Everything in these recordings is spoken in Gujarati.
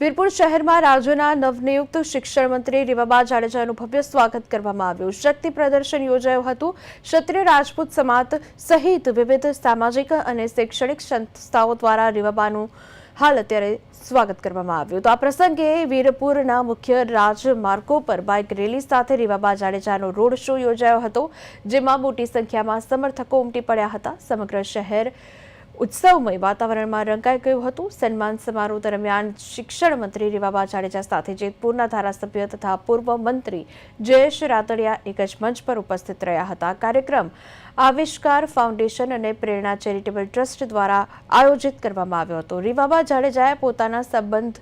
વીરપુર શહેરમાં રાજ્યના નવનિયુક્ત શિક્ષણ મંત્રી રીવાબા જાડેજાનું ભવ્ય સ્વાગત કરવામાં આવ્યું. શક્તિ પ્રદર્શન યોજાયું હતું. ક્ષત્રિય રાજપૂત સમાજ સહિત વિવિધ સામાજિક અને શૈક્ષણિક સંસ્થાઓ દ્વારા રીવાબાનું હાલ અત્યારે સ્વાગત કરવામાં આવ્યું. તો આ પ્રસંગે વીરપુરના મુખ્ય રાજમાર્ગો પર બાઇક રેલી સાથે રીવાબા જાડેજાનો રોડ શો યોજાયો હતો, જેમાં મોટી સંખ્યામાં સમર્થકો ઉમટી પડ્યા હતા. સમગ્ર શહેર ઉત્સવમય વાતાવરણમાં રંગાઈ ગયું હતું. સન્માન સમારોહ દરમિયાન શિક્ષણ મંત્રી રીવાબા જાડેજા સાથે જેતપુરના ધારાસભ્ય તથા પૂર્વ મંત્રી જયેશ રાતડિયા એક જ મંચ પર ઉપસ્થિત રહ્યા હતા. કાર્યક્રમ આવિષ્કાર ફાઉન્ડેશન અને પ્રેરણા ચેરિટેબલ ટ્રસ્ટ દ્વારા આયોજિત કરવામાં આવ્યો હતો. રીવાબા જાડેજાએ પોતાના સંબંધ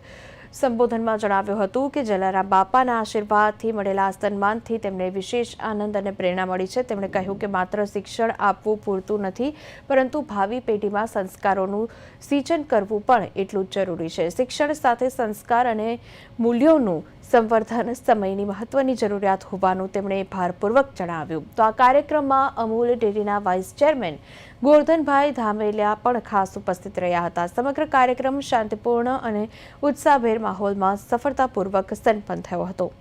સંબોધનમાં જણાવ્યું હતું કે જલારામ બાપાના આશીર્વાદથી મળેલા સન્માનથી તેમને વિશેષ આનંદ અને પ્રેરણા મળી છે. તેમણે કહ્યું કે માત્ર શિક્ષણ આપવું પૂરતું નથી, પરંતુ ભાવિ પેઢીમાં સંસ્કારોનું સિંચન કરવું પણ એટલું જ જરૂરી છે. શિક્ષણ સાથે સંસ્કાર અને મૂલ્યોનું સંવર્ધન સમયની મહત્વની જરૂરિયાત હોવાનું તેમણે ભારપૂર્વક જણાવ્યું. તો આ કાર્યક્રમમાં અમૂલ ડેરીના વાઇસ ચેરમેન ગોરધનભાઈ ધામેલિયા પણ ખાસ ઉપસ્થિત રહ્યા હતા. સમગ્ર કાર્યક્રમ શાંતિપૂર્ણ અને ઉત્સાહભેર માહોલમાં સફળતાપૂર્વક સંપન્ન થયો હતો.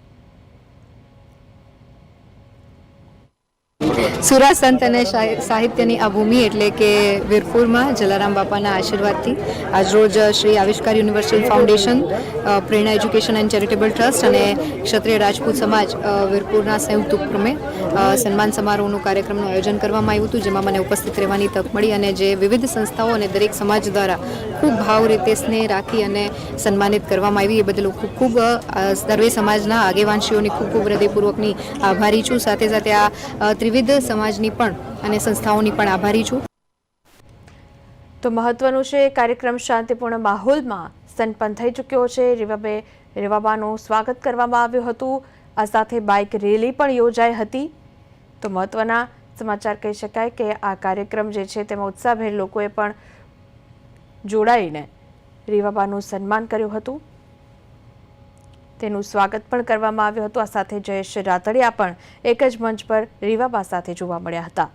સુરા સંત અને સાહિત્યની આ ભૂમિ એટલે કે વીરપુરમાં જલારામ બાપાના આશીર્વાદથી આજરોજ Shri Avishkar universal foundation Prerna education and charitable trust અને ક્ષત્રિય રાજપૂત સમાજ વીરપુરના સંયુક્ત ઉપક્રમે સન્માન સમારોહનું કાર્યક્રમનું આયોજન કરવામાં આવ્યું હતું જેમાં મને ઉપસ્થિત રહેવાની તક મળી અને જે વિવિધ સંસ્થાઓ અને દરેક સમાજ દ્વારા ખૂબ ભાવ રીતે સ્નેહ રાખી અને સન્માનિત કરવામાં આવી એ બદલ ખૂબ ખૂબ સર્વે સમાજના આગેવાનશીઓની ખૂબ ખૂબ હૃદયપૂર્વકની આભારી છું. સાથે સાથે આ અ, સમાજની પણ અને સંસ્થાઓની પણ આભારી છું. તો મહત્વનું છે કાર્યક્રમ શાંતિપૂર્ણ માહોલમાં સંપન્ન થઈ ચૂક્યો છે. રીવાબે, રીવાબાનું સ્વાગત કરવામાં આવ્યું હતું. આ સાથે બાઇક રેલી પણ યોજાઈ હતી. તો મહત્વના સમાચાર કહી શકાય કે આ કાર્યક્રમ જે છે તેમાં ઉત્સાહભેર લોકોએ પણ જોડાઈને રીવાબાનું સન્માન કર્યું હતું. તેનું સ્વાગત પણ કરવામાં આવ્યું હતું. આ સાથે જયેશ રાતડિયા પણ એક જ મંચ પર રીવાબા સાથે જોવા મળ્યા હતા.